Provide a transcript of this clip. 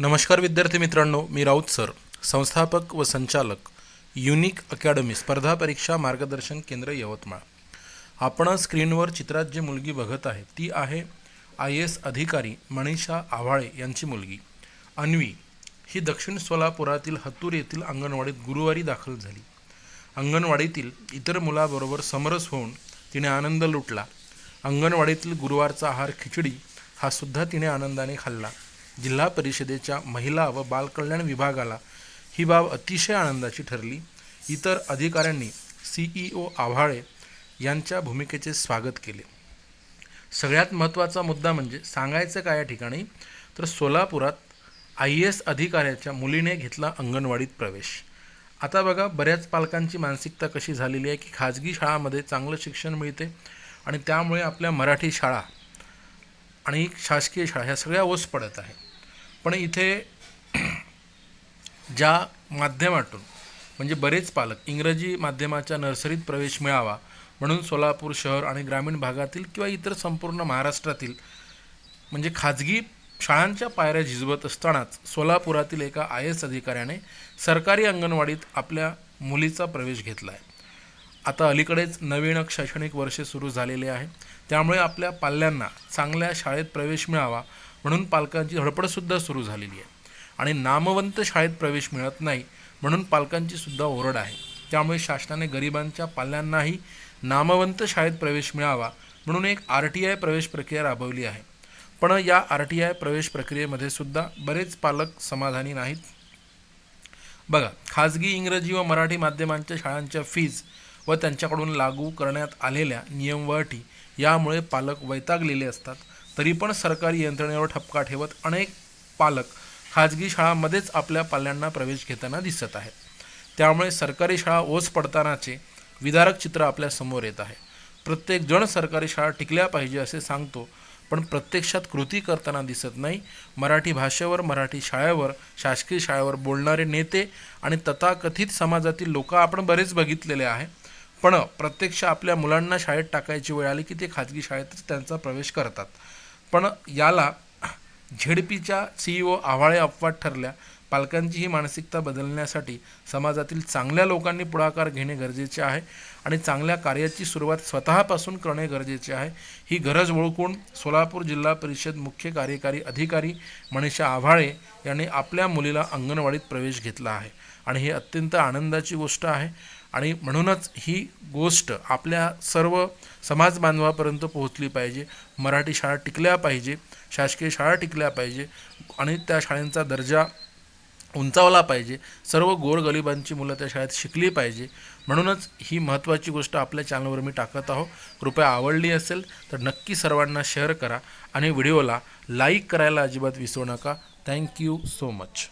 नमस्कार विद्यार्थी मित्रांनो मी राऊत सर संस्थापक व संचालक युनिक अकॅडमी स्पर्धा परीक्षा मार्गदर्शन केंद्र यवतमाळ. आपण स्क्रीनवर चित्रात जी मुलगी बघत आहे ती आहे आय एस अधिकारी मनीषा आव्हाळे यांची मुलगी. अन्वी ही दक्षिण सोलापुरातील हत्तूर येथील अंगणवाडीत गुरुवारी दाखल झाली. अंगणवाडीतील इतर मुलाबरोबर समरस होऊन तिने आनंद लुटला. अंगणवाडीतील गुरुवारचा आहार खिचडी हा सुद्धा तिने आनंदाने खाल्ला. जिल्हा परिषदेच्या महिला व बालकल्याण विभागाला ही बाब अतिशय आनंदाची ठरली. इतर अधिकाऱ्यांनी सीईओ आव्हाळे यांच्या भूमिकेचे स्वागत केले. सगळ्यात महत्त्वाचा मुद्दा म्हणजे सांगायचं काय या ठिकाणी? तर सोलापुरात आय एस अधिकाऱ्याच्या मुलीने घेतला अंगणवाडीत प्रवेश. आता बघा बऱ्याच पालकांची मानसिकता कशी झालेली आहे की खाजगी शाळामध्ये चांगलं शिक्षण मिळते आणि त्यामुळे आपल्या मराठी शाळा आणि शासकीय शाळा ह्या सगळ्या ओस पडत आहे. पण इथे ज्या माध्यमातून म्हणजे बरेच पालक इंग्रजी माध्यमाच्या नर्सरीत प्रवेश मिळावा म्हणून सोलापूर शहर आणि ग्रामीण भागातील किंवा इतर संपूर्ण महाराष्ट्रातील म्हणजे खाजगी शाळांच्या पायऱ्या झिजवत असतानाच सोलापुरातील एका आय एस अधिकाऱ्याने सरकारी अंगणवाडीत आपल्या मुलीचा प्रवेश घेतला आहे आता अलीकडेच नवीन शैक्षणिक वर्ष सुरू झालेले आहे. त्यामुळे आपल्या पाल्यांना चांगल्या शाळेत प्रवेश मिळावा म्हणून पालकांची धडपडसुद्धा सुरू झालेली आहे. आणि नामवंत शाळेत प्रवेश मिळत नाही म्हणून पालकांची सुद्धा ओरड आहे. त्यामुळे शासनाने गरिबांच्या पाल्यांनाही नामवंत शाळेत प्रवेश मिळावा म्हणून एक आर टी आय प्रवेश प्रक्रिया राबवली आहे. पण या आर टी आय प्रवेश प्रक्रियेमध्ये सुद्धा बरेच पालक समाधानी नाहीत. बघा खाजगी इंग्रजी व मराठी माध्यमांच्या शाळांच्या फीज व त्यांच्याकडून लागू करण्यात आलेल्या नियम व अटी यामुळे पालक वैतागलेले असतात. तरी पण सरकारी यंत्रणेवर ठपका ठेवत अनेक पालक खाजगी शाळांमध्येच आपल्या पाल्यांना प्रवेश घेताना दिसत आहेत. त्यामुळे सरकारी शाळा ओस पडतानाचे विदारक चित्र आपल्यासमोर येत आहे. प्रत्येक जण सरकारी शाळा टिकल्या पाहिजे असे सांगतो पण प्रत्यक्षात कृती करताना दिसत नाही. मराठी भाषेवर मराठी शाळेवर शासकीय शाळेवर बोलणारे नेते आणि तथाकथित समाजातील लोक आपण बरेच बघितलेले आहे. पण प्रत्यक्ष आपल्या मुलांना शाळेत टाकायची वेळ आली की ते खाजगी शाळेतच त्यांचा प्रवेश करतात. पण याला झेडपीच्या सीईओ आव्हाळे अपवाद ठरल्या. पालकांची ही मानसिकता बदलण्यासाठी समाजातील चांगल्या लोकांनी पुढाकार घेणे गरजेचे आहे आणि चांगल्या कार्याची सुरुवात स्वतःपासून करणे गरजेचे आहे. ही गरज ओळखून सोलापूर जिल्हा परिषद मुख्य कार्यकारी अधिकारी मनीषा आव्हाळे यांनी आपल्या मुलीला अंगणवाडीत प्रवेश घेतला आहे. आणि ही अत्यंत आनंदाची गोष्ट आहे. आणि म्हणूनच ही गोष्ट आपल्या सर्व समाज बांधवापर्यंत पोहोचली पाहिजे. मराठी शाळा टिकल्या पाहिजे शासकीय शाळा टिकल्या पाहिजे आणि त्या शाळेंचा दर्जा उंचावला पाहिजे. सर्व गोरगरिबांची मुलं त्या शाळेत शिकली पाहिजे. म्हणूनच ही महत्त्वाची गोष्ट आपल्या चॅनलवर मी टाकत आहो. कृपया आवडली असेल तर नक्की सर्वांना शेअर करा आणि व्हिडिओला लाईक करायला अजिबात विसरू नका. Thank you so much